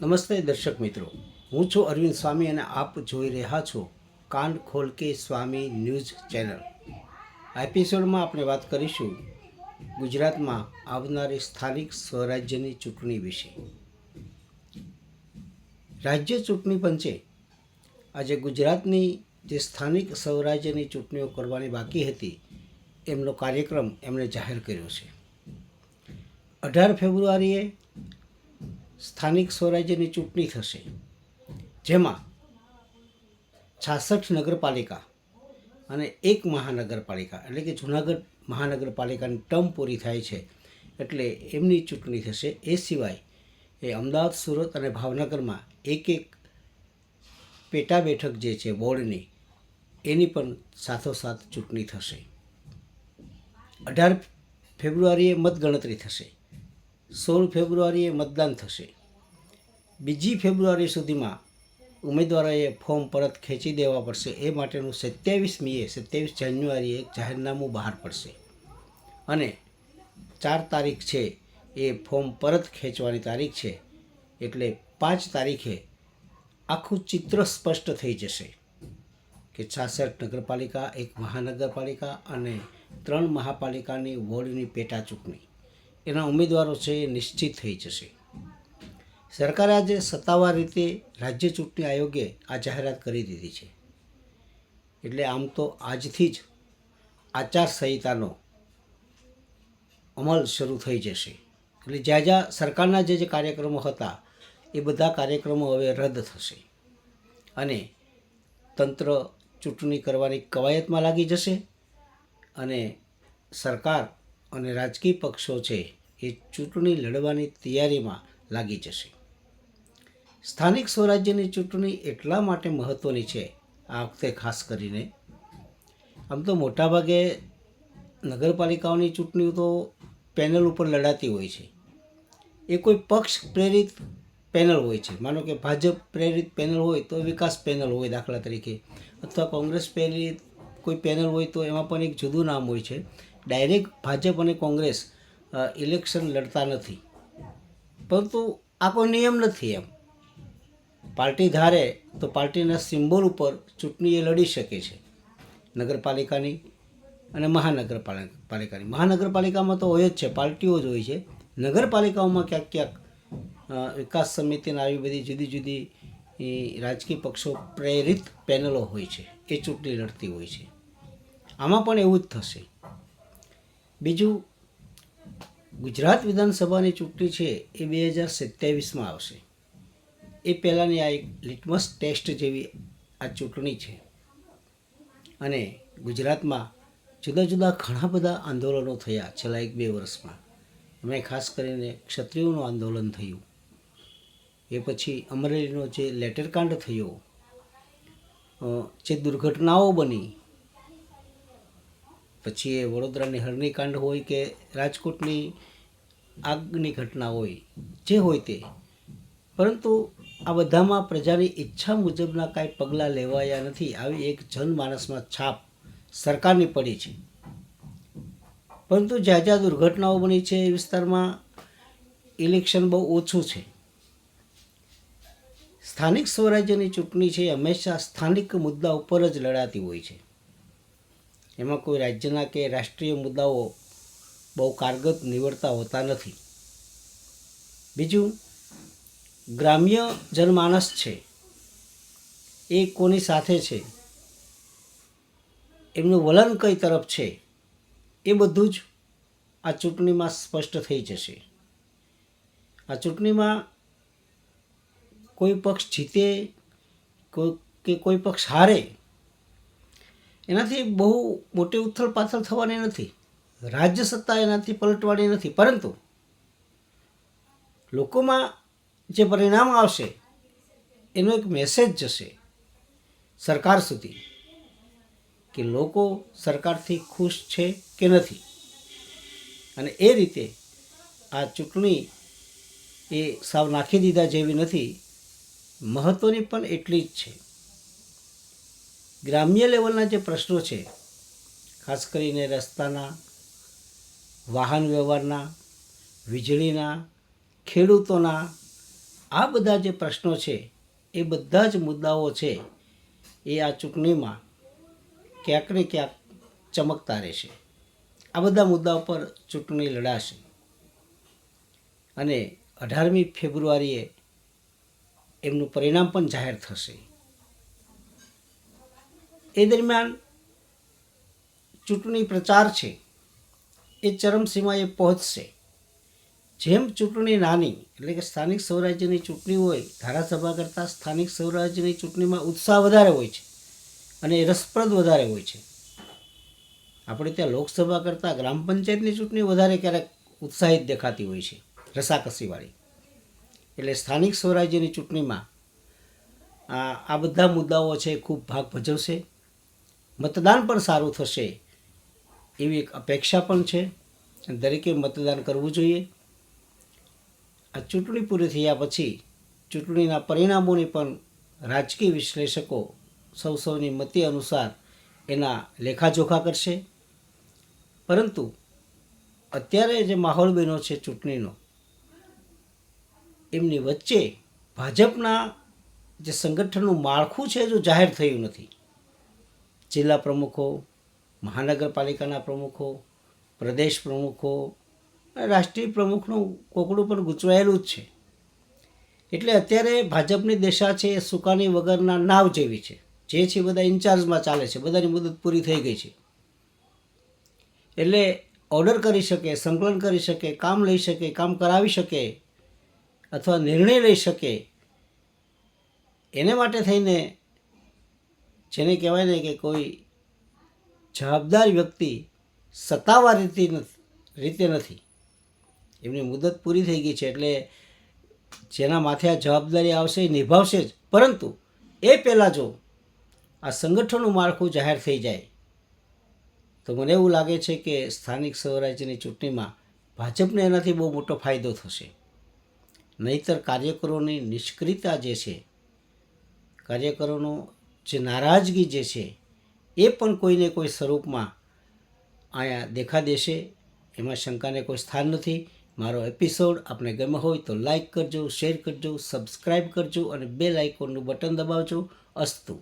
નમસ્તે દર્શક મિત્રો. હું છું અરવિંદ સ્વામી અને આપ જોઈ રહ્યા છો કાન ખોલ કે સ્વામી ન્યૂઝ ચેનલ. આ એપિસોડમાં આપણે વાત કરીશું ગુજરાતમાં આવનારી સ્થાનિક સ્વરાજ્યની ચૂંટણી વિશે. રાજ્ય ચૂંટણી પંચે આજે ગુજરાતની જે સ્થાનિક સ્વરાજ્યની ચૂંટણીઓ કરવાની બાકી હતી, એમનો કાર્યક્રમ એમણે જાહેર કર્યો છે. અઢાર ફેબ્રુઆરીએ સ્થાનિક સ્વરાજ્યની ચૂંટણી થશે, જેમાં છાસઠ નગરપાલિકા અને એક મહાનગરપાલિકા, એટલે કે જુનાગઢ મહાનગરપાલિકાની ટર્મ પૂરી થાય છે, એટલે એમની ચૂંટણી થશે. એ સિવાય એ અમદાવાદ, સુરત અને ભાવનગરમાં એક એક પેટા બેઠક જે છે બોર્ડની એની પણ સાથોસાથ ચૂંટણી થશે. અઢાર ફેબ્રુઆરીએ મતગણતરી થશે. સોળ ફેબ્રુઆરીએ મતદાન થશે. બીજી ફેબ્રુઆરી સુધીમાં ઉમેદવારોએ ફોર્મ પરત ખેંચી દેવા પડશે. એ માટેનું સત્યાવીસમીએ, સત્યાવીસ જાન્યુઆરીએ એક જાહેરનામું બહાર પડશે. અને ચાર તારીખ છે એ ફોર્મ પરત ખેંચવાની તારીખ છે. એટલે પાંચ તારીખે આખું ચિત્ર સ્પષ્ટ થઈ જશે કે છાસઠ નગરપાલિકા, એક મહાનગરપાલિકા અને ત્રણ મહાપાલિકાની વોર્ડની પેટા ચૂંટણી એના ઉમેદવારો છે એ નિશ્ચિત થઈ જશે. સરકારે આજે સત્તાવાર રીતે રાજ્ય ચૂંટણી આયોગે આ જાહેરાત કરી દીધી છે. એટલે આમ તો આજથી જ આચારસંહિતાનો અમલ શરૂ થઈ જશે. એટલે જ્યાં જ્યાં સરકારના જે જે કાર્યક્રમો હતા, એ બધા કાર્યક્રમો હવે રદ થશે. અને તંત્ર ચૂંટણી કરવાની કવાયતમાં લાગી જશે અને સરકાર અને રાજકીય પક્ષો છે એ ચૂંટણી લડવાની તૈયારીમાં લાગી જશે. સ્થાનિક સ્વરાજ્યની ચૂંટણી એટલા માટે મહત્ત્વની છે, આ વખતે ખાસ કરીને. આમ તો મોટાભાગે નગરપાલિકાઓની ચૂંટણીઓ તો પેનલ ઉપર લડાતી હોય છે. એ કોઈ પક્ષ પ્રેરિત પેનલ હોય છે. માનો કે ભાજપ પ્રેરિત પેનલ હોય તો વિકાસ પેનલ હોય દાખલા તરીકે, અથવા કોંગ્રેસ પ્રેરિત કોઈ પેનલ હોય તો એમાં પણ એક જુદું નામ હોય છે. ડાયરેક્ટ ભાજપ અને કોંગ્રેસ ઇલેક્શન લડતા નથી. પરંતુ આ કોઈ નિયમ નથી એમ. પાર્ટી ધારે તો પાર્ટીના સિમ્બોલ ઉપર ચૂંટણી એ લડી શકે છે. નગરપાલિકાની અને મહાનગરપાલિકા પાલિકાની મહાનગરપાલિકામાં તો હોય જ છે, પાર્ટીઓ જ હોય છે. નગરપાલિકાઓમાં ક્યાંક ક્યાંક વિકાસ સમિતિના આવી બધી જુદી જુદી રાજકીય પક્ષો પ્રેરિત પેનલો હોય છે. એ ચૂંટણી લડતી હોય છે. આમાં પણ એવું જ થશે. બીજું, ગુજરાત વિધાનસભાની ચૂંટણી છે એ બે હજાર સત્યાવીસમાં આવશે. એ પહેલાંની આ એક લિટમસ ટેસ્ટ જેવી આ ચૂંટણી છે. અને ગુજરાતમાં જુદા જુદા ઘણા બધા આંદોલનો થયા છેલ્લા એક બે વર્ષમાં. એમણે ખાસ કરીને ક્ષત્રિયોનું આંદોલન થયું. એ પછી અમરેલીનો જે લેટરકાંડ થયો જે દુર્ઘટનાઓ બની પછી એ વડોદરાની હરણીકાંડ હોય કે રાજકોટની આગની ઘટના હોય, જે હોય તે. પરંતુ આ બધામાં પ્રજાની ઈચ્છા મુજબના કાંઈ પગલાં લેવાયા નથી. આવી એક જનમાનસમાં છાપ સરકારની પડી છે. પરંતુ જ્યાં જ્યાં દુર્ઘટનાઓ બની છે એ વિસ્તારમાં ઇલેક્શન બહુ ઓછું છે. સ્થાનિક સ્વરાજ્યની ચૂંટણી છે હંમેશા સ્થાનિક મુદ્દા ઉપર જ લડાતી હોય છે. એમાં કોઈ રાજ્યના કે રાષ્ટ્રીય મુદ્દાઓ બહુ કારગત નીવડતા હોતા નથી. બીજું, ગ્રામ્ય જનમાનસ છે. એ કોની સાથે છે? એમનું વલણ કઈ તરફ છે? એ બધું જ આ ચૂંટણીમાં સ્પષ્ટ થઈ જશે. આ ચૂંટણીમાં કોઈ પક્ષ જીતે કે કોઈ પક્ષ હારે એનાથી બહુ મોટી ઉથલ પાથલ થવાની નથી. રાજ્ય સત્તા એનાથી પલટવાની નથી. પરંતુ લોકોમાં જે પરિણામ આવશે, એનો એક મેસેજ જશે સરકાર સુધી કે લોકો સરકારથી ખુશ છે કે નથી. અને એ રીતે આ ચૂંટણી એ સાવ નાખી દીધા જેવી નથી. મહત્ત્વની પણ એટલી જ છે. ગ્રામ્ય લેવલના જે પ્રશ્નો છે, ખાસ કરીને રસ્તાના, વાહન વ્યવહારના, વીજળીના, ખેડૂતોના, આ બધા જે પ્રશ્નો છે, એ બધા જ મુદ્દાઓ છે, એ આ ચૂંટણીમાં ક્યાંક ને ક્યાંક ચમકતા રહેશે. આ બધા મુદ્દાઓ પર ચૂંટણી લડાશે. અને અઢારમી ફેબ્રુઆરીએ એમનું પરિણામ પણ જાહેર થશે. એ દરમિયાન ચૂંટણી પ્રચાર છે, એ ચરમસીમાએ પહોંચશે. જેમ ચૂંટણી નાની, એટલે કે સ્થાનિક સ્વરાજ્યની ચૂંટણી હોય, ધારાસભા કરતાં સ્થાનિક સ્વરાજ્યની ચૂંટણીમાં ઉત્સાહ વધારે હોય છે અને રસપ્રદ વધારે હોય છે. આપણે ત્યાં લોકસભા કરતાં ગ્રામ પંચાયતની ચૂંટણી વધારે ક્યારેક ઉત્સાહિત દેખાતી હોય છે, રસાકસીવાળી. એટલે સ્થાનિક સ્વરાજ્યની ચૂંટણીમાં આ બધા મુદ્દાઓ છે ખૂબ ભાગ ભજવશે. મતદાન પણ સારું થશે એવી એક અપેક્ષા પણ છે. દરેકે મતદાન કરવું જોઈએ. આ ચૂંટણી પૂરી થયા પછી ચૂંટણીના પરિણામોની પણ રાજકીય વિશ્લેષકો સૌ સૌની મતિ અનુસાર એના લેખાજોખા કરશે. પરંતુ અત્યારે જે માહોલ બન્યો છે ચૂંટણીનો, એમની વચ્ચે ભાજપના જે સંગઠનનું માળખું છે, જો જાહેર થયું નથી જિલ્લા પ્રમુખો, મહાનગરપાલિકાના પ્રમુખો, પ્રદેશ પ્રમુખો રાષ્ટ્રીય પ્રમુખનું કોકડું પણ ગૂંચવાયેલું જ છે. એટલે અત્યારે ભાજપની દિશા છે એ સુકાની વગરના નાવ જેવી છે. જે છે બધા ઇન્ચાર્જમાં ચાલે છે. બધાની મુદત પૂરી થઈ ગઈ છે. એટલે ઓર્ડર કરી શકે, સંકલન કરી શકે, કામ લઈ શકે, કામ કરાવી શકે અથવા નિર્ણય લઈ શકે, એને માટે થઈને જેને કહેવાય ને કે કોઈ જવાબદાર વ્યક્તિ સત્તાવાર રીતે રીતે નથી. એમની મુદત પૂરી થઈ ગઈ છે એટલે જેના માથે આ જવાબદારી આવશે એ નિભાવશે જ. પરંતુ એ પહેલાં જો આ સંગઠનનું માળખું જાહેર થઈ જાય, તો મને એવું લાગે છે કે સ્થાનિક સ્વરાજ્યની ચૂંટણીમાં ભાજપને એનાથી બહુ મોટો ફાયદો થશે. નહીતર કાર્યકરોની નિષ્ક્રિયતા જે છે, કાર્યકરોનો જે નારાજગી જે છે, એ પણ કોઈને કોઈ સ્વરૂપમાં અહીંયા દેખા દેશે. એમાં શંકાને કોઈ સ્થાન નથી. મારો એપિસોડ આપણે ગમ્યો હોય તો લાઈક કરજો શેર કરજો સબસ્ક્રાઈબ કરજો અને બે લાઇકોનનું બટન દબાવજો. અસ્તુ.